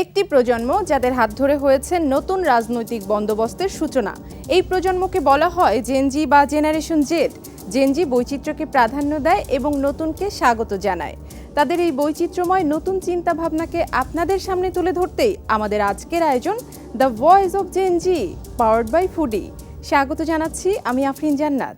একটি প্রজন্ম যাদের হাত ধরে হয়েছে নতুন রাজনৈতিক বন্দোবস্তের সূচনা। এই প্রজন্মকে বলা হয় জেনজি বা জেনারেশন জেড জেনজি বৈচিত্র্যকে প্রাধান্য দেয় এবং নতুনকে স্বাগত জানায়। তাদের এই বৈচিত্র্যময় নতুন চিন্তা ভাবনাকে আপনাদের সামনে তুলে ধরতেই আমাদের আজকের আয়োজন the voice of Gen Z powered by foodie স্বাগত জানাচ্ছি, আমি আফরিন জান্নাত।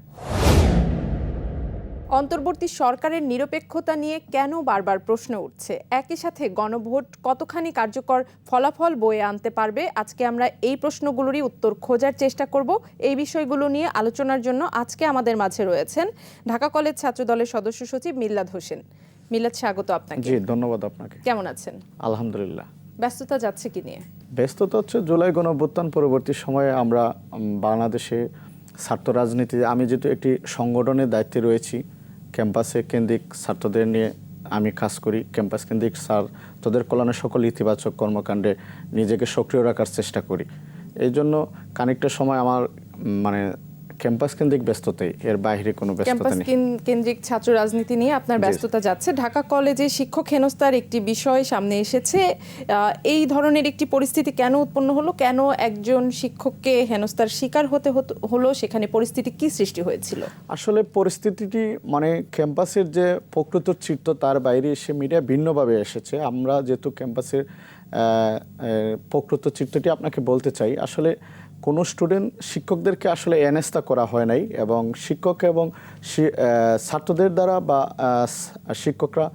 অন্তর্বর্তী সরকারের নিরপেক্ষতা নিয়ে কেন বারবার প্রশ্ন উঠছে? একই সাথে গণভোট কতখানি কার্যকর ফলাফল বয়ে আনতে পারবে? আজকে আমরা এই প্রশ্নগুলোরই উত্তর খোঁজার চেষ্টা করব। এই বিষয়গুলো নিয়ে আলোচনার জন্য আজকে আমাদের মাঝে রয়েছেন ঢাকা কলেজ ছাত্র দলের সদস্য সচিব মিল্লাদ হোসেন। মিল্লাদ স্বাগত আপনাকে। জি ধন্যবাদ আপনাকে। কেমন আছেন? আলহামদুলিল্লাহ। ব্যস্ততা যাচ্ছে কি নিয়ে? ব্যস্ততা হচ্ছে জুলাই গণঅভ্যুত্থান পরবর্তী সময়ে আমরা বাংলাদেশে ছাত্র রাজনীতি আমি যেহেতু একটি সংগঠনের দায়িত্বে রয়েছি ক্যাম্পাসে কেন্দ্রিক ছাত্রদের নিয়ে আমি কাজ করি। ক্যাম্পাস কেন্দ্রিক স্যার তাদের কল্যাণে সকল ইতিবাচক কর্মকাণ্ডে নিজেকে সক্রিয় রাখার চেষ্টা করি। এই জন্য খানিকটা সময় আমার মানে ক্যাম্পাস কেন্দ্রিক ব্যস্ততাই এর বাইরে কোনো ব্যস্ততা ক্যাম্পাস নেই। কেন- কেন্দ্রিক ছাত্র রাজনীতি নিয়ে আপনার ব্যস্ততা যাচ্ছে। ঢাকা কলেজে শিক্ষক হেনস্থার একটি বিষয় সামনে এসেছে। এই ধরনের একটি পরিস্থিতি কেন উৎপন্ন হলো? কেন একজন শিক্ষককে হেনস্থার শিকার হতে হলো? সেখানে পরিস্থিতি কি সৃষ্টি হয়েছিল? আসলে পরিস্থিতিটি মানে ক্যাম্পাসের যে প্রকৃত চিত্র তার বাইরে এসে মিডিয়া ভিন্নভাবে এসেছে। আমরা যেহেতু ক্যাম্পাসের প্রকৃত চিত্রটি আপনাকে বলতে চাই আসলে কোনো স্টুডেন্ট শিক্ষকদেরকে আসলে এনেস্তা করা হয় নাই এবং শিক্ষক এবং ছাত্রদের দ্বারা বা শিক্ষকরা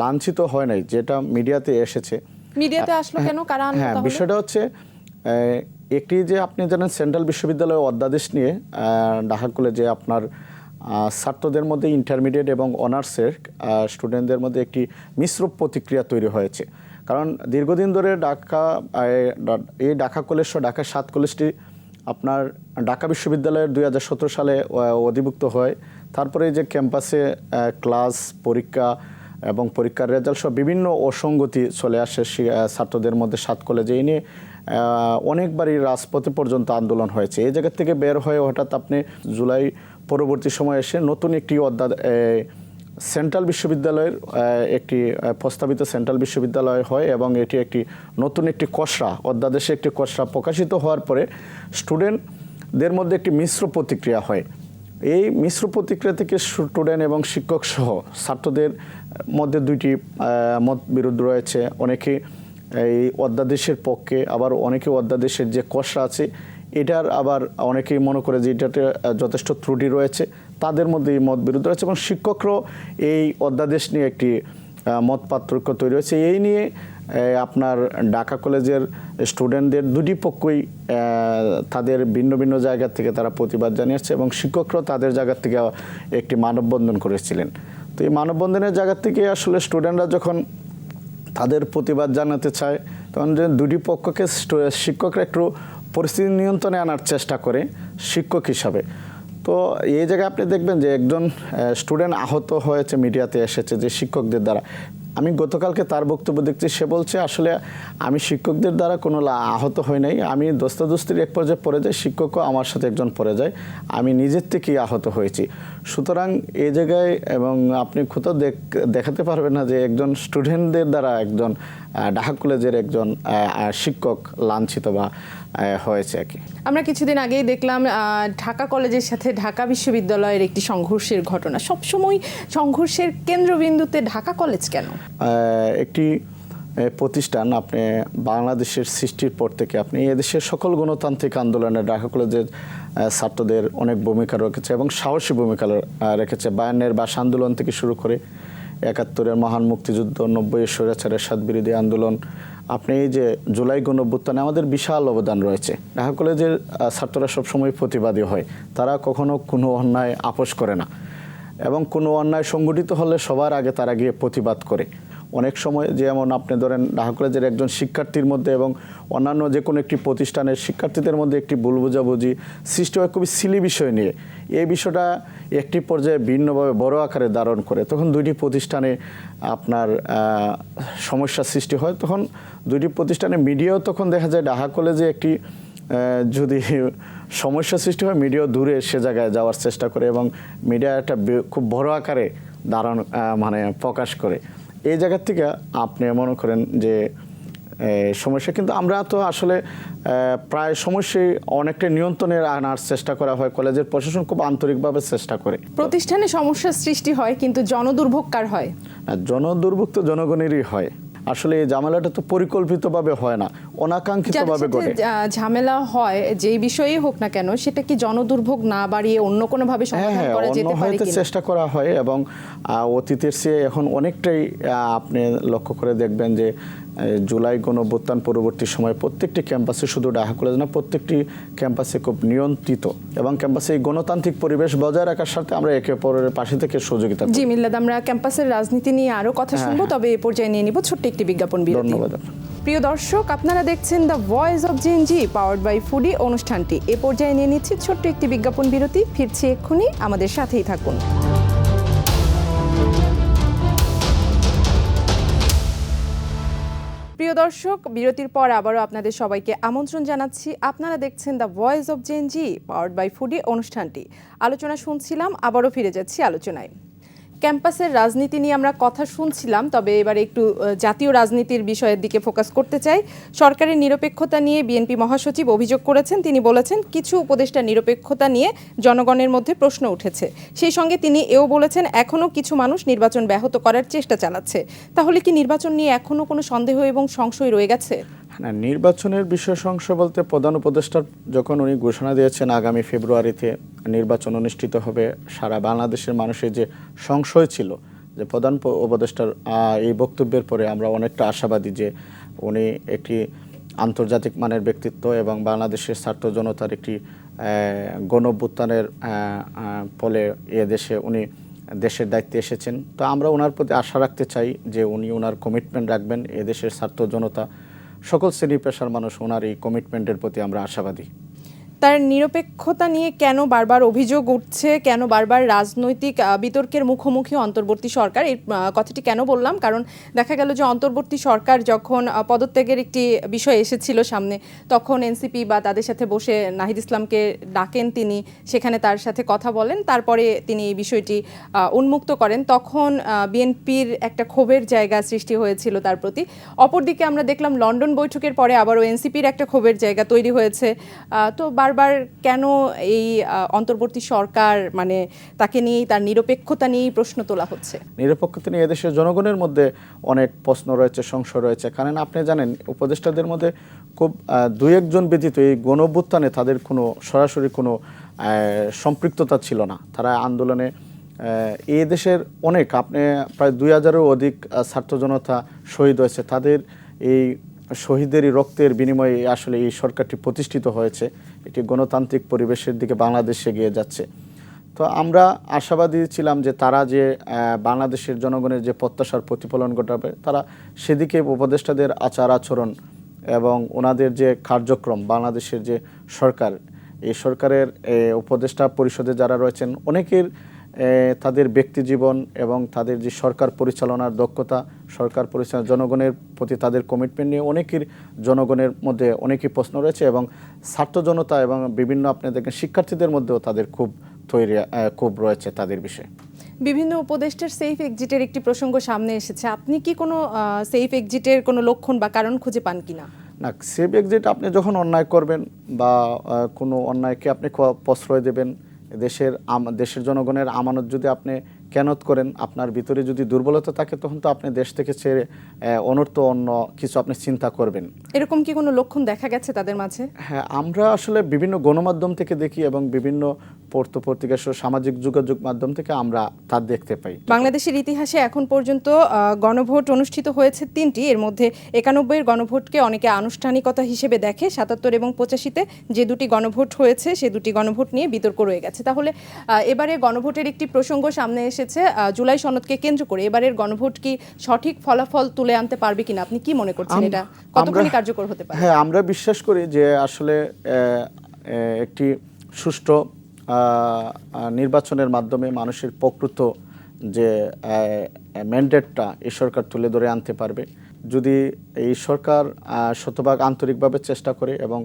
লাঞ্ছিত হয় নাই যেটা মিডিয়াতে এসেছে। মিডিয়াতে আসলো কেন? কারা আনলো হ্যাঁ বিষয়টা হচ্ছে একটি যে আপনি জানেন সেন্ট্রাল বিশ্ববিদ্যালয়ের অধ্যাদেশ নিয়ে ঢাকা কলেজে আপনার ছাত্রদের মধ্যে ইন্টারমিডিয়েট এবং অনার্সের স্টুডেন্টদের মধ্যে একটি মিশ্র প্রতিক্রিয়া তৈরি হয়েছে। কারণ দীর্ঘদিন ধরে ঢাকা এই ঢাকা কলেজ সহ ঢাকা সাত কলেজটি আপনার ঢাকা বিশ্ববিদ্যালয়ের দুই হাজার সতেরো সালে অধিভুক্ত হয়। তারপরে যে ক্যাম্পাসে ক্লাস, পরীক্ষা এবং পরীক্ষার রেজাল্ট সহ বিভিন্ন অসঙ্গতি চলে আসে ছাত্রদের মধ্যে সাত কলেজে। এই নিয়ে অনেকবারই রাজপথে পর্যন্ত আন্দোলন হয়েছে। এই জায়গা থেকে বের হয়ে হঠাৎ আপনি জুলাই পরবর্তী সময় এসে নতুন একটি অধ্যায় সেন্ট্রাল বিশ্ববিদ্যালয়ের একটি প্রস্তাবিত সেন্ট্রাল বিশ্ববিদ্যালয় হয় এবং এটি একটি নতুন একটি কসরা, অধ্যাদেশে একটি কসরা প্রকাশিত হওয়ার পরে স্টুডেন্টদের মধ্যে একটি মিশ্র প্রতিক্রিয়া হয়। এই মিশ্র প্রতিক্রিয়া থেকে স্টুডেন্ট এবং শিক্ষক সহ ছাত্রদের মধ্যে দুইটি মত বিরুদ্ধ রয়েছে। অনেকে এই অধ্যাদেশের পক্ষে, আবার অনেকে অধ্যাদেশের যে কষা আছে, এটার আবার অনেকেই মনে করে যে এটাতে যথেষ্ট ত্রুটি রয়েছে। তাদের মধ্যে এই মত বিরোধ রয়েছে এবং শিক্ষকরাও এই অধ্যাদেশ নিয়ে একটি মত পার্থক্য তৈরি হয়েছে। এই নিয়ে আপনার ঢাকা কলেজের স্টুডেন্টদের দুটি পক্ষই তাদের ভিন্ন ভিন্ন জায়গা থেকে তারা প্রতিবাদ জানিয়েছে এবং শিক্ষকরাও তাদের জায়গা থেকে একটি মানববন্ধন করেছিলেন। তো এই মানববন্ধনের জায়গা থেকে আসলে স্টুডেন্টরা যখন তাদের প্রতিবাদ জানাতে চায়, তখন যে দুটি পক্ষকে শিক্ষকরা একটু পরিস্থিতি নিয়ন্ত্রণে আনার চেষ্টা করে শিক্ষক হিসাবে। তো এই জায়গায় আপনি দেখবেন যে একজন স্টুডেন্ট আহত হয়েছে মিডিয়াতে এসেছে যে শিক্ষকদের দ্বারা। আমি গতকালকে তার বক্তব্য দেখছি, সে বলছে, আসলে আমি শিক্ষকদের দ্বারা কোনো আহত হই নাই। আমি দোস্তাদোস্তির এক পর্যায়ে পড়ে যাই, শিক্ষকও আমার সাথে একজন পড়ে যায়। আমি নিজের থেকেই আহত হয়েছি। সুতরাং এই জায়গায় এবং আপনি কোথাও দেখ- দেখাতে পারবেন না যে একজন স্টুডেন্টদের দ্বারা একজন ঢাকা কলেজের একজন শিক্ষক লাঞ্ছিত বা হয়েছে আর কি। আমরা কিছুদিন আগেই দেখলাম ঢাকা কলেজের সাথে ঢাকা বিশ্ববিদ্যালয়ের একটি সংঘর্ষের ঘটনা। সবসময় সংঘর্ষের কেন্দ্রবিন্দুতে ঢাকা কলেজ কেন? একটি প্রতিষ্ঠান আপনি বাংলাদেশের সৃষ্টির পর থেকে আপনি এদেশের সকল গণতান্ত্রিক আন্দোলনে ঢাকা কলেজের ছাত্রদের অনেক ভূমিকা রেখেছে এবং সাহসী ভূমিকা রেখেছে। বায়ান্নের ভাষা আন্দোলন থেকে শুরু করে একাত্তরের মহান মুক্তিযুদ্ধ নব্বই স্বৈরাচারের সাত বিরোধী আন্দোলন, আপনি এই যে জুলাই গণঅভ্যুত্থানে আমাদের বিশাল অবদান রয়েছে। ঢাকা কলেজের ছাত্ররা সবসময় প্রতিবাদী হয়। তারা কখনো কোনো অন্যায় আপোষ করে না। এবং কোনো অন্যায় সংগঠিত হলে সবার আগে তারা গিয়ে প্রতিবাদ করে। অনেক সময় যেমন আপনি ধরেন ঢাকা কলেজের একজন শিক্ষার্থীর মধ্যে এবং অন্যান্য যে কোনো একটি প্রতিষ্ঠানের শিক্ষার্থীদের মধ্যে একটি ভুল বোঝাবুঝি সৃষ্টি হয় খুবই সিলি বিষয় নিয়ে। এই বিষয়টা একটি পর্যায়ে ভিন্নভাবে বড় আকারে ধারণ করে। তখন দুইটি প্রতিষ্ঠানে আপনার আহ, সমস্যার সৃষ্টি হয়। তখন দুইটি প্রতিষ্ঠানে মিডিয়াও তখন দেখা যায় ঢাকা কলেজে একটি যদি সমস্যা সৃষ্টি হয় মিডিয়া দূরে সে জায়গায় যাওয়ার চেষ্টা করে এবং মিডিয়া একটা খুব বড় আকারে আহ, মানে প্রকাশ করে। এই জায়গার থেকে আপনি মনে করেন যে সমস্যা কিন্তু আমরা তো আসলে প্রায় সমস্যায় অনেকটা নিয়ন্ত্রণে আনার চেষ্টা করা হয়। কলেজের প্রশাসন খুব আন্তরিকভাবে চেষ্টা করে। প্রতিষ্ঠানে সমস্যার সৃষ্টি হয় কিন্তু জনদুর্ভোগ কার হয় জনদুর্ভোগ তো জনগণেরই হয়। আসলে এই ঝামেলাটা তো পরিকল্পিতভাবে হয় না অনাকাঙ্ক্ষিত অনাকাঙ্ক্ষিতভাবে ঘটে। ঝামেলা হয় যেই বিষয়েই হোক না কেন সেটা কি জনদুর্ভোগ না বাড়িয়ে অন্য কোনো ভাবে হ্যাঁ সমাধান হ্যাঁ করা যেতে পারে কিনা? চেষ্টা করা হয় এবং আহ, অতীতের চেয়ে এখন অনেকটাই আহ, আপনি লক্ষ্য করে দেখবেন যে জুলাই গণঅভ্যুত্থান পরবর্তী সময় প্রত্যেকটি ক্যাম্পাসে শুধু ঢাকা কলেজ না প্রত্যেকটি ক্যাম্পাসে খুব নিয়ন্ত্রিত এবং ক্যাম্পাসে এই গণতান্ত্রিক পরিবেশ বজায় রাখার সাথে আমরা একে অপরের পাশে থেকে সহযোগিতা জি মিল্লাদ আমরা ক্যাম্পাসের রাজনীতি নিয়ে আরও কথা হ্যাঁ, শুনব তবে এ পর্যায়ে নিয়ে নিব ছোট্ট একটি বিজ্ঞাপন বিরতি। ধন্যবাদ প্রিয় দর্শক আপনারা দেখছেন the voice of Gen Z powered by foodie অনুষ্ঠানটি। এ পর্যায়ে নিয়ে নিচ্ছি ছোট্ট একটি বিজ্ঞাপন বিরতি ফিরছি এক্ষুনি আমাদের সাথেই থাকুন। প্রিয় দর্শক, বিরতির পর আবারও আপনাদের সবাইকে আমন্ত্রণ জানাচ্ছি। আপনারা দেখছেন the voice of Gen Z powered by foodie অনুষ্ঠানটি। আলোচনা শুনছিলাম, আবারও ফিরে যাচ্ছি আলোচনায়। ক্যাম্পাসের রাজনীতি নিয়ে আমরা কথা শুনছিলাম, তবে এবারে একটু জাতীয় রাজনীতির বিষয়ের দিকে ফোকাস করতে চাই। সরকারের নিরপেক্ষতা নিয়ে বিএনপি মহাসচিব অভিযোগ করেছেন। তিনি বলেছেন, কিছু উপদেষ্টা নিরপেক্ষতা নিয়ে জনগণের মধ্যে প্রশ্ন উঠেছে। সেই সঙ্গে তিনি এও বলেছেন এখনও কিছু মানুষ নির্বাচন ব্যাহত করার চেষ্টা চালাচ্ছে। তাহলে কি নির্বাচন নিয়ে এখনও কোনো সন্দেহ এবং সংশয় রয়ে গেছে? না নির্বাচনের বিষয় সংশয় বলতে প্রধান উপদেষ্টা যখন উনি ঘোষণা দিয়েছেন আগামী ফেব্রুয়ারিতে নির্বাচন অনুষ্ঠিত হবে সারা বাংলাদেশের মানুষের যে সংশয় ছিল যে প্রধান উপদেষ্টার এই বক্তব্যের পরে আমরা অনেকটা আশাবাদী যে উনি একটি আন্তর্জাতিক মানের ব্যক্তিত্ব এবং বাংলাদেশের ছাত্র জনতার একটি গণ অভ্যুত্থানের আহ, আহ, ফলে এ দেশে উনি দেশের দায়িত্বে এসেছেন। তো আমরা ওনার প্রতি আশা রাখতে চাই যে উনি ওনার কমিটমেন্ট রাখবেন এদেশের ছাত্র জনতা সকল শ্রেণি পেশার মানুষ ওনার এই কমিটমেন্টের প্রতি আমরা আশাবাদী। তার নিরপেক্ষতা নিয়ে কেন বারবার অভিযোগ উঠছে, কেন বারবার রাজনৈতিক বিতর্কের মুখোমুখি অন্তর্বর্তী সরকার? এই কথাটি কেন বললাম? কারণ দেখা গেল যে অন্তর্বর্তী সরকার যখন পদত্যাগের একটি বিষয় এসেছিল সামনে, তখন এনসিপি বা তাদের সাথে বসে নাহিদ ইসলামকে ডাকেন তিনি, সেখানে তার সাথে কথা বলেন, তারপরে তিনি এই বিষয়টি উন্মুক্ত করেন। তখন বিএনপির একটা ক্ষোভের জায়গা সৃষ্টি হয়েছিল তার প্রতি। অপরদিকে আমরা দেখলাম লন্ডন বৈঠকের পরে আবারও এনসিপির একটা ক্ষোভের জায়গা তৈরি হয়েছে। তো বারবার কেন এই অন্তর্বর্তী সরকার মানে তাকে নিয়েই, তার নিরপেক্ষতা নিয়েই প্রশ্ন তোলা হচ্ছে? নিরপেক্ষতা নিয়ে এদেশের জনগণের মধ্যে অনেক প্রশ্ন রয়েছে, সংশয় রয়েছে। কারণ আপনি জানেন, উপদেষ্টাদের মধ্যে খুব দুই একজন ব্যতীত এই গণ অভ্যুত্থানে তাদের কোনো, সরাসরি কোনো সম্পৃক্ততা ছিল না। তারা আন্দোলনে এই দেশের অনেক, আপনি প্রায় দুই হাজারেরও অধিক ছাত্র জনতা শহীদ হয়েছে। তাদের এই শহীদেরই রক্তের বিনিময়ে আসলে এই সরকারটি প্রতিষ্ঠিত হয়েছে। এটি গণতান্ত্রিক পরিবেশের দিকে বাংলাদেশ এগিয়ে যাচ্ছে। তো আমরা আশাবাদী ছিলাম যে তারা যে বাংলাদেশের জনগণের যে প্রত্যাশার প্রতিফলন ঘটাবে, তারা সেদিকে উপদেষ্টাদের আচার আচরণ এবং ওনাদের যে কার্যক্রম, বাংলাদেশের যে সরকার, এই সরকারের উপদেষ্টা পরিষদে যারা রয়েছেন, অনেকের তাদের ব্যক্তি জীবন এবং তাদের যে সরকার পরিচালনার দক্ষতা সরকার পরিচালনা জনগণের প্রতি তাদের কমিটমেন্ট নিয়ে অনেকের জনগণের মধ্যে অনেকই প্রশ্ন রয়েছে এবং ছাত্র জনতা এবং বিভিন্ন আপনি দেখেন শিক্ষার্থীদের মধ্যেও তাদের খুব তৈরি খুব রয়েছে তাদের বিষয়ে। বিভিন্ন উপদেষ্টার সেফ এক্সিটের একটি প্রসঙ্গ সামনে এসেছে। আপনি কি কোনো সেফ এক্সিটের কোনো লক্ষণ বা কারণ খুঁজে পান কিনা? না না সেফ এক্সিট আপনি যখন অন্যায় করবেন বা কোনো অন্যায়কে আপনি প্রশ্রয় দেবেন দেশের দেশের জনগণের আমানত যদি আপনি কেনত করেন আপনার ভিতরে যদি দুর্বলতা থাকে তখন তো আপনি দেশ থেকে ছেড়ে অনর্থ অন্য কিছু আপনি চিন্তা করবেন। এরকম কি কোনো লক্ষণ দেখা গেছে তাদের মাঝে? হ্যাঁ আমরা আসলে বিভিন্ন গণমাধ্যম থেকে দেখি এবং বিভিন্ন পত্র পত্রিকা সহ সামাজিক যোগাযোগ মাধ্যম থেকে আমরা তা দেখতে পাই। বাংলাদেশের ইতিহাসে এখন পর্যন্ত গণভোট অনুষ্ঠিত হয়েছে তিনটি। এর মধ্যে একানব্বইয়ের গণভোটকে অনেকে আনুষ্ঠানিকতা হিসেবে দেখে সাতাত্তর এবং পঁচাশিতে যে দুটি গণভোট হয়েছে সে দুটি গণভোট নিয়ে বিতর্ক রয়ে গেছে। তাহলে এবারে গণভোটের একটি প্রসঙ্গ সামনে এসেছে জুলাই সনদকে কেন্দ্র করে। এবারের গণভোট কি সঠিক ফলাফল তুলে আনতে পারবে কিনা? আপনি কি মনে করছেন এটা? কতখানি কার্যকর হতে পারে? হ্যাঁ আমরা বিশ্বাস করি যে আসলে একটি সুষ্ঠু নির্বাচনের মাধ্যমে মানুষের প্রকৃত যে ম্যান্ডেটটা এই সরকার তুলে ধরে আনতে পারবে। যদি এই সরকার শতভাগ আন্তরিকভাবে চেষ্টা করে এবং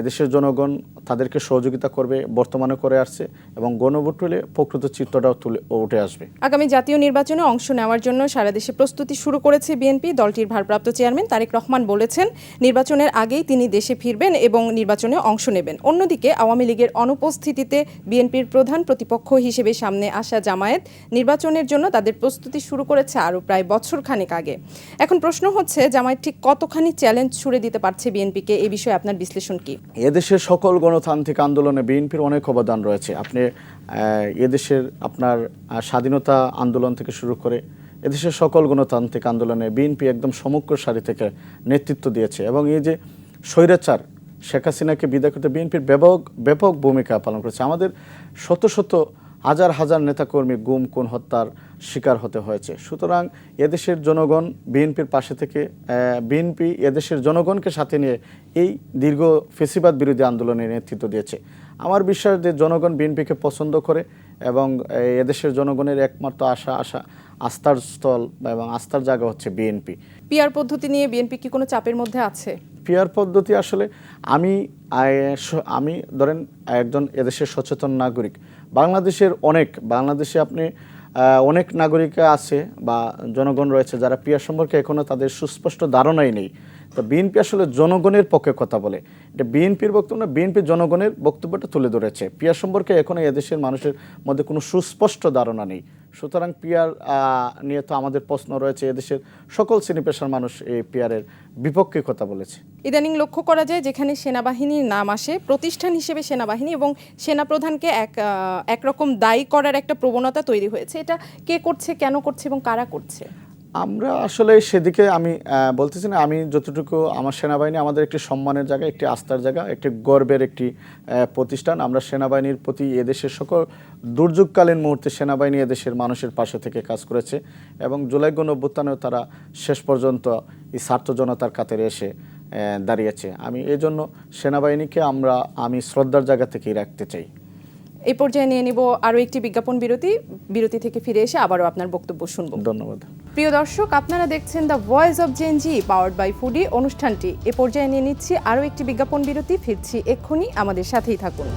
এদেশের জনগণ তাদেরকে সহযোগিতা করবে বর্তমানে করে আসছে এবং গণভোট হলে প্রকৃত চিত্রটাও তুলে উঠে আসবে। আগামী জাতীয় নির্বাচনে অংশ নেওয়ার জন্য সারা দেশে প্রস্তুতি শুরু করেছে বিএনপি। দলটির ভারপ্রাপ্ত চেয়ারম্যান তারেক রহমান বলেছেন নির্বাচনের আগেই তিনি দেশে ফিরবেন এবং নির্বাচনে অংশ নেবেন। অন্যদিকে আওয়ামী লীগের অনুপস্থিতিতে বিএনপির প্রধান প্রতিপক্ষ হিসেবে সামনে আসা জামায়াত নির্বাচনের জন্য তাদের প্রস্তুতি শুরু করেছে আরও প্রায় বছর খানেক আগে। এখন প্রশ্ন হচ্ছে জামায়াত ঠিক কতখানি চ্যালেঞ্জ ছুড়ে দিতে পারছে বিএনপিকে? এ বিষয়ে আপনার বিশ্লেষণ কি? এদেশের সকল গণতান্ত্রিক আন্দোলনে বিএনপির অনেক অবদান রয়েছে। আপনি এদেশের আপনার স্বাধীনতা আন্দোলন থেকে শুরু করে এদেশের সকল গণতান্ত্রিক আন্দোলনে বিএনপি একদম সমগ্র সারি থেকে নেতৃত্ব দিয়েছে এবং এই যে স্বৈরাচার, শেখ হাসিনাকে বিদায় করতে বিএনপির ব্যাপক ব্যাপক ভূমিকা পালন করেছে। আমাদের শত শত হাজার হাজার নেতাকর্মী গুম কোন হত্যার শিকার হতে হয়েছে। সুতরাং এদেশের জনগণ, বিএনপির পাশে থেকে বিএনপি এদেশের জনগণকে সাথে নিয়ে এই দীর্ঘ ফেসিবাদ বিরোধী আন্দোলনে নেতৃত্ব দিয়েছে। আমার বিশ্বাস যে জনগণ বিএনপিকে পছন্দ করে এবং এদেশের জনগণের একমাত্র আশা আশা আস্থার স্থল বা এবং আস্থার জায়গা হচ্ছে বিএনপি। পিআর পদ্ধতি নিয়ে বিএনপি কি কোনো চাপের মধ্যে আছে? পিয়ার পদ্ধতি আসলে আমি আমি ধরেন একজন এদেশের সচেতন নাগরিক। বাংলাদেশের অনেক বাংলাদেশে আপনি অনেক নাগরিক আছে বা জনগণ রয়েছে যারা পিয়ার সম্পর্কে এখনও তাদের সুস্পষ্ট ধারণাই নেই। তো বিএনপি আসলে জনগণের পক্ষে কথা বলে। এটা বিএনপির বক্তব্য না বিএনপি জনগণের বক্তব্যটা তুলে ধরেছে। পিয়ার সম্পর্কে এখনও এদেশের মানুষের মধ্যে কোনো সুস্পষ্ট ধারণা নেই। সুতরাং পিয়ার নিয়ে তো আমাদের প্রশ্ন রয়েছে, এদেশের সকল শ্রেণি পেশার মানুষ এই পিয়ারের বিপক্ষে কথা বলেছে। ইদানিং লক্ষ্য করা যায় যেখানে সেনাবাহিনীর নাম আসে, প্রতিষ্ঠান হিসেবে সেনাবাহিনী এবং সেনাপ্রধানকে এক একরকম দায়ী করার একটা প্রবণতা তৈরি হয়েছে। এটা কে করছে, কেন করছে এবং কারা করছে? আমরা আসলে সেদিকে আমি বলতেছি না, আমি যতটুকু আমার সেনাবাহিনী আমাদের একটি সম্মানের জায়গা, একটি আস্থার জায়গা, একটি গর্বের একটি প্রতিষ্ঠান। আমরা সেনাবাহিনীর প্রতি এদেশের সকল দুর্যোগকালীন মুহূর্তে সেনাবাহিনী এদেশের মানুষের পাশে থেকে কাজ করেছে এবং জুলাই গণ অভ্যুত্থানেও তারা শেষ পর্যন্ত এই স্বার্থ জনতার কাতারে এসে দাঁড়িয়েছে। আমি এই জন্য সেনাবাহিনীকে আমরা, আমি শ্রদ্ধার জায়গা থেকেই রাখতে চাই। এই পর্যায়ে নিয়ে নিব আরও একটি বিজ্ঞাপন বিরতি। বিরতি থেকে ফিরে এসে আবারও আপনার বক্তব্য শুনব। ধন্যবাদ। প্রিয় দর্শক আপনারা দেখছেন the voice of Gen Z powered by foodie অনুষ্ঠানটি। এ পর্যায়ে নিয়ে নিচ্ছি আরও একটি বিজ্ঞাপন বিরতি। ফিরছি এক্ষুনি আমাদের সাথেই থাকুন।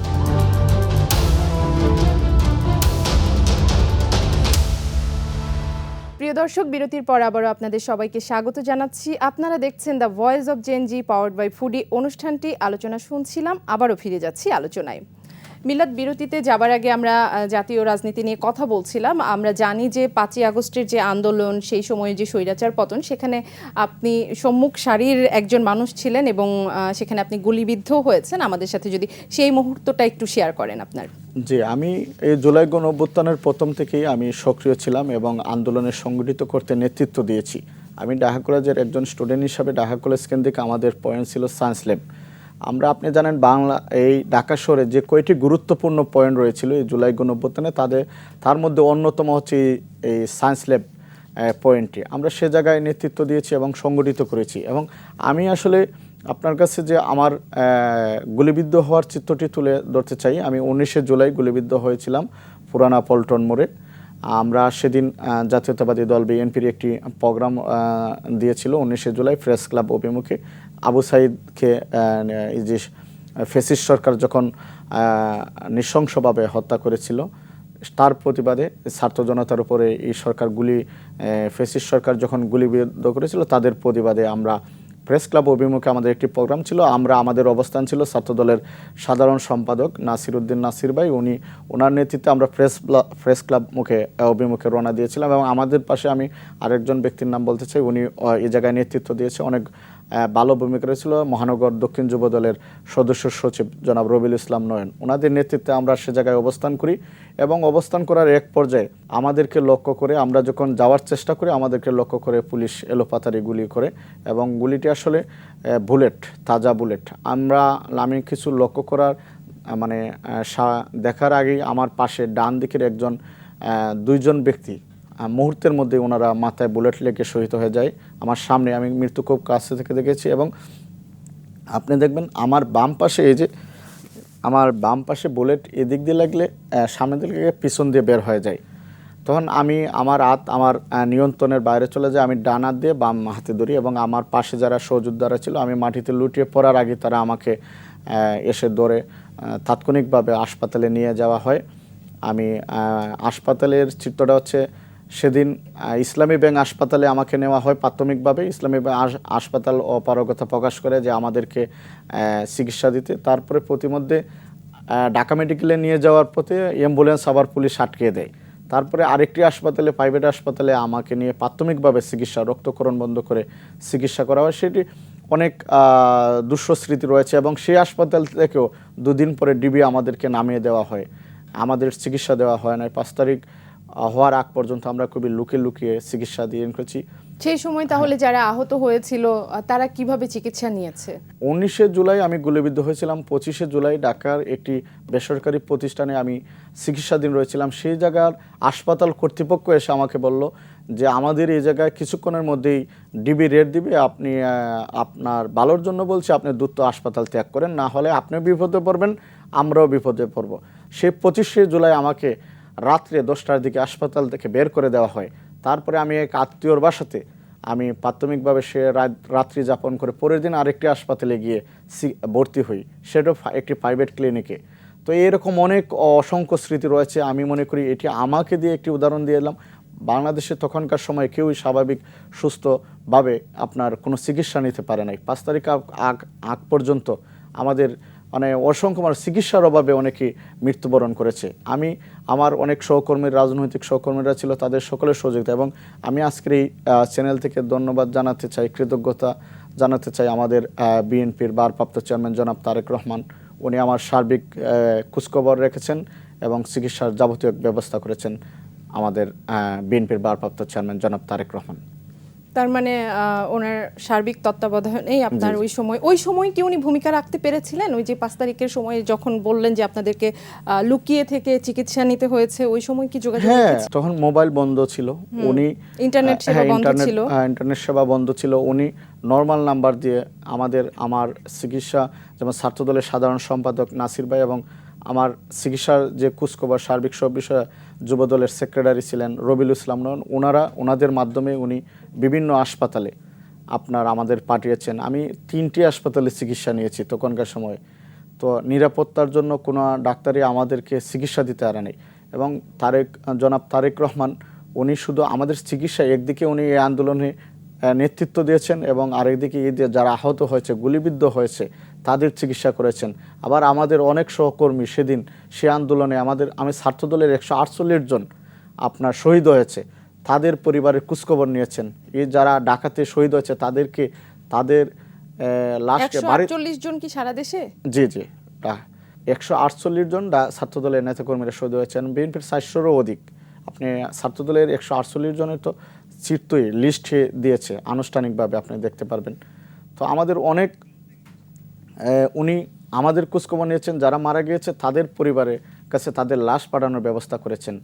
প্রিয় দর্শক বিরতির পর আবারও আপনাদের সবাইকে স্বাগত জানাচ্ছি। আপনারা দেখছেন the voice of Gen Z powered by foodie অনুষ্ঠানটি। আলোচনা শুনছিলাম আবারও ফিরে যাচ্ছি আলোচনায়। মিলাদ বিরতিতে যাবার আগে আমরা জাতীয় রাজনীতি নিয়ে কথা বলছিলাম। আমরা জানি যে পাঁচই আগস্টের যে আন্দোলন, সেই সময়ে যে স্বৈরাচার পতন, সেখানে আপনি সম্মুখ সারির একজন মানুষ ছিলেন এবং সেখানে আপনি গুলিবিদ্ধ হয়েছেন। আমাদের সাথে যদি সেই মুহূর্তটা একটু শেয়ার করেন আপনার। জি, আমি এই জুলাই গণ অভ্যুত্থানের প্রথম থেকেই আমি সক্রিয় ছিলাম এবং আন্দোলনে সংগঠিত করতে নেতৃত্ব দিয়েছি। আমি ঢাকা কলেজের একজন স্টুডেন্ট হিসাবে ঢাকা কলেজ কেন্দ্রিক আমাদের পয়েন্ট ছিল সায়েন্স ল্যাব আমরা, আপনি জানেন, বাংলা, এই ঢাকা শহরে যে কয়টি গুরুত্বপূর্ণ পয়েন্ট রয়েছিল এই জুলাই গণঅভ্যুত্থানে, তাদের, তার মধ্যে অন্যতম হচ্ছে এই- সায়েন্স ল্যাব পয়েন্টটি আমরা সে জায়গায় নেতৃত্ব দিয়েছি এবং সংগঠিত করেছি। এবং আমি আসলে আপনার কাছে যে আমার গুলিবিদ্ধ হওয়ার চিত্রটি তুলে ধরতে চাই, আমি উনিশে জুলাই গুলিবিদ্ধ হয়েছিলাম পুরানা পল্টন মোড়ে। আমরা সেদিন জাতীয়তাবাদী দল বিএনপির একটি প্রোগ্রাম দিয়েছিল উনিশে জুলাই, প্রেস ক্লাব অভিমুখে। আবু সাইদকে যে ফেসিস সরকার যখন নৃশংসভাবে হত্যা করেছিল, তার প্রতিবাদে ছাত্র জনতার উপরে এই সরকার গুলি ফেসিস সরকার যখন গুলিবিদ্ধ করেছিল, তাদের প্রতিবাদে আমরা প্রেস ক্লাব অভিমুখে আমাদের একটি প্রোগ্রাম ছিল, আমরা আমাদের অবস্থান ছিল ছাত্র দলের সাধারণ সম্পাদক নাসির উদ্দিন নাসির ভাই, উনি ওনার নেতৃত্বে আমরা প্রেস প্রেস ক্লাব মুখে অভিমুখে রওনা দিয়েছিলাম এবং আমাদের পাশে আমি আরেকজন ব্যক্তির নাম বলতে চাই, উনি এই জায়গায় নেতৃত্ব দিয়েছে অনেক ভালো ভূমিকা রয়েছিল মহানগর দক্ষিণ যুব দলের সদস্য সচিব জনাব রবিউল ইসলাম নয়ন। ওনাদের নেতৃত্বে আমরা সে জায়গায় অবস্থান করি এবং অবস্থান করার এক পর্যায়ে আমাদেরকে লক্ষ্য করে আমরা যখন যাওয়ার চেষ্টা করি, আমাদেরকে লক্ষ্য করে পুলিশ এলোপাতারি গুলি করে এবং গুলিটি আসলে বুলেট, তাজা বুলেট। আমরা, আমি কিছু লক্ষ্য করার মানে দেখার আগেই আমার পাশে ডান দিকের একজন দুইজন ব্যক্তি মুহূর্তের মধ্যে ওনারা মাথায় বুলেট লেগে শহীদ হয়ে যায়। আমার সামনে আমি মৃত্যু খুব কাছে থেকে দেখেছি এবং আপনি দেখবেন আমার বাম পাশে এই যে আমার বাম পাশে বুলেট এদিক দিয়ে লাগলে আহ, সামনের দিকে পিছন দিয়ে বের হয়ে যায়। তখন আমি আমার হাত আমার নিয়ন্ত্রণের বাইরে চলে যায় আমি ডান হাত দিয়ে বাম হাতে ধরি এবং আমার পাশে যারা সহযোদ্ধারা ছিল আমি মাটিতে লুটিয়ে পড়ার আগে তারা আমাকে এসে ধরে তাৎক্ষণিকভাবে হাসপাতালে নিয়ে যাওয়া হয়। আমি হাসপাতালের চিত্রটা হচ্ছে সেদিন ইসলামী ব্যাংক হাসপাতালে আমাকে নেওয়া হয় প্রাথমিকভাবে। ইসলামী ব্যাংক হাসপাতাল অপারগতা প্রকাশ করে যে আমাদেরকে চিকিৎসা দিতে। তারপরে প্রতিমধ্যে ঢাকা মেডিকেলে নিয়ে যাওয়ার পথে অ্যাম্বুলেন্স আবার পুলিশ আটকে দেয়। তারপরে আরেকটি হাসপাতালে প্রাইভেট হাসপাতালে আমাকে নিয়ে প্রাথমিকভাবে চিকিৎসা রক্তকরণ বন্ধ করে চিকিৎসা করা হয়। সেটি অনেক আহ, দুঃস্ব স্মৃতি রয়েছে এবং সেই হাসপাতাল থেকেও দুদিন পরে ডিবি আমাদেরকে নামিয়ে দেওয়া হয়। আমাদের চিকিৎসা দেওয়া হয় না পাঁচ তারিখ হওয়ার আগ পর্যন্ত আমরা খুবই লুকিয়ে লুকিয়ে চিকিৎসা দিয়ে করেছি সেই সময় তাহলে যারা আহত হয়েছিল তারা কীভাবে চিকিৎসা নিয়েছে? উনিশে জুলাই আমি গুলিবিদ্ধ হয়েছিলাম পঁচিশে জুলাই ঢাকার একটি বেসরকারি প্রতিষ্ঠানে আমি চিকিৎসাধীন রয়েছিলাম। সেই জায়গার হাসপাতাল কর্তৃপক্ষ এসে আমাকে বলল যে আমাদের এই জায়গায় কিছুক্ষণের মধ্যেই ডিবি রেট দিবে। আপনি আপনার ভালোর জন্য বলছি আপনি দ্রুত হাসপাতাল ত্যাগ করেন। না হলে আপনিও বিপদে পড়বেন আমরাও বিপদে পড়ব। সেই পঁচিশে জুলাই আমাকে রাত্রে দশটার দিকে হাসপাতাল থেকে বের করে দেওয়া হয়। তারপরে আমি এক আত্মীয়র বাসাতে আমি প্রাথমিকভাবে সে রাত- রাত্রি যাপন করে পরের দিন আরেকটি হাসপাতালে গিয়ে ভর্তি হই। সেটাও একটি প্রাইভেট ক্লিনিকে তো এরকম অনেক অসংখ্য স্মৃতি রয়েছে। আমি মনে করি এটি আমাকে দিয়ে একটি উদাহরণ দিয়ে এলাম। বাংলাদেশে তখনকার সময় কেউই স্বাভাবিক, সুস্থভাবে আপনার কোনো চিকিৎসা নিতে পারে নাই। পাঁচ তারিখ আগ আগ পর্যন্ত আমাদের মানে অসংখ্য মানুষ চিকিৎসার অভাবে অনেকে মৃত্যুবরণ করেছে। আমি, আমার অনেক সহকর্মীর, রাজনৈতিক সহকর্মীরা ছিল, তাদের সকলের সহযোগিতা এবং আমি আজকের এই চ্যানেল থেকে ধন্যবাদ জানাতে চাই, কৃতজ্ঞতা জানাতে চাই আমাদের বিএনপির ভারপ্রাপ্ত চেয়ারম্যান জনাব তারেক রহমান। উনি আমার সার্বিক খোঁজখবর রেখেছেন এবং চিকিৎসার যাবতীয় ব্যবস্থা করেছেন আমাদের বিএনপির ভারপ্রাপ্ত চেয়ারম্যান জনাব তারেক রহমান। তার মানে ওনার সার্বিক তত্ত্বাবধানেই আপনার ওই সময় ওই সময় কি উনি ভূমিকা রাখতে পেরেছিলেন? ওই যে পাঁচ তারিখের সময় যখন বললেন যে আপনাদেরকে লুকিয়ে থেকে চিকিৎসা নিতে হয়েছে ওই সময় কি যোগাযোগ হ্যাঁ তখন মোবাইল বন্ধ ছিল। উনি ইন্টারনেট সেবা হ্যাঁ, বন্ধ ছিল। ইন্টারনেট সেবা বন্ধ ছিল। উনি নর্মাল নাম্বার দিয়ে আমাদের আমার চিকিৎসা যেমন ছাত্রদলের সাধারণ সম্পাদক নাসির ভাই এবং আমার চিকিৎসার যে কুচকোবার সার্বিক সব বিষয়ে যুবদলের সেক্রেটারি ছিলেন রবিউল ইসলাম নন। ওনারা ওনাদের মাধ্যমে উনি বিভিন্ন হাসপাতালে আপনার আমাদের পাঠিয়েছেন। আমি তিনটি হাসপাতালে চিকিৎসা নিয়েছি তখনকার সময়। তো নিরাপত্তার জন্য কোনো ডাক্তারই আমাদেরকে চিকিৎসা দিতে আরে নেই। এবং তারেক, জনাব তারেক রহমান, উনি শুধু আমাদের চিকিৎসা একদিকে উনি এই আন্দোলনে নেতৃত্ব দিয়েছেন এবং আরেকদিকে এই যারা আহত হয়েছে, গুলিবিদ্ধ হয়েছে তাদের চিকিৎসা করেছেন। আবার আমাদের অনেক সহকর্মী সেদিন সে আন্দোলনে আমাদের আমি ছাত্রদলের একশো আটচল্লিশ জন আপনার শহীদ হয়েছে তাদের পরিবারের খোঁজখবর নিয়েছেন। এই যারা ডাকাতে শহীদ হয়েছে তাদেরকে তাদের লাশকে বাড়ি জন কি সারা দেশে? জি জি একশো আটচল্লিশ জন ডা- ছাত্রদলের নেতাকর্মীরা শহীদ হয়েছেন। বিএনপির চারশোরও অধিক। আপনি ছাত্রদলের একশো আটচল্লিশ জনের তো চিত্তই লিস্ট দিয়েছে আনুষ্ঠানিকভাবে আপনি দেখতে পারবেন। তো আমাদের অনেক উনি আমাদের খোঁজখবর নিয়েছেন যারা মারা গিয়েছে তাদের পরিবারের কাছে তাদের লাশ পাঠানোর ব্যবস্থা করেছেন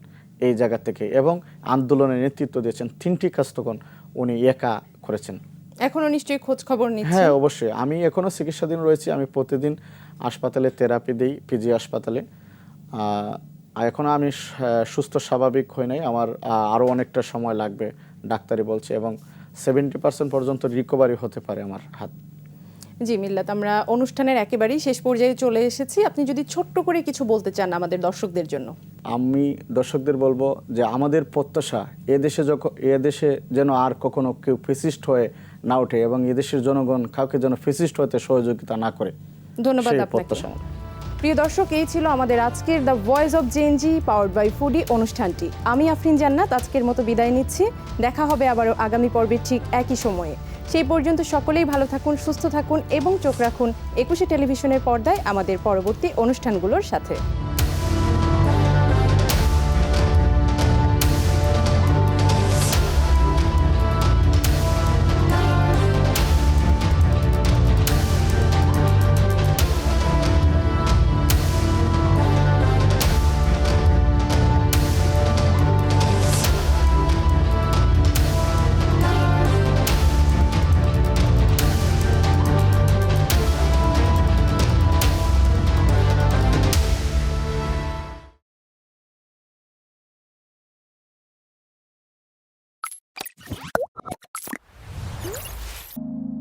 এই জায়গা থেকে এবং আন্দোলনের নেতৃত্ব দিয়েছেন। তিনটি কাজ তখন উনি একা করেছেন। এখনও নিশ্চয়ই খোঁজ খবর হ্যাঁ অবশ্যই। আমি এখনও চিকিৎসাধীন রয়েছি। আমি প্রতিদিন হাসপাতালে থেরাপি দিই পিজি হাসপাতালে। এখনও আমি সুস্থ স্বাভাবিক হই নাই। আমার আরও অনেকটা সময় লাগবে ডাক্তারি বলছে এবং সেভেন্টি পার্সেন্ট পর্যন্ত রিকভারি হতে পারে আমার হাত। জি মিল্লাত আমরা অনুষ্ঠানের একেবারেই শেষ পর্যায়ে চলে এসেছি। আপনি যদি ছোট্ট করে কিছু বলতে চান আমাদের দর্শকদের জন্য। আমি দর্শকদের বলব যে আমাদের প্রত্যাশা এদেশে যখন এদেশে যেন আর কখনো কেউ ফেসিস্ট হয়ে না ওঠে এবং এদেশের জনগণ কাউকে যেন ফেসিস্ট হতে সহযোগিতা না করে। ধন্যবাদ প্রত্যাশা প্রিয় দর্শক এই ছিল আমাদের আজকের the voice of Gen Z powered by foodie অনুষ্ঠানটি। আমি আফরিন জান্নাত আজকের মতো বিদায় নিচ্ছি। দেখা হবে আবারও আগামী পর্বে ঠিক একই সময়ে। সেই পর্যন্ত সকলেই ভালো থাকুন, সুস্থ থাকুন এবং চোখ রাখুন একুশে টেলিভিশনের পর্দায় আমাদের পরবর্তী অনুষ্ঠানগুলোর সাথে।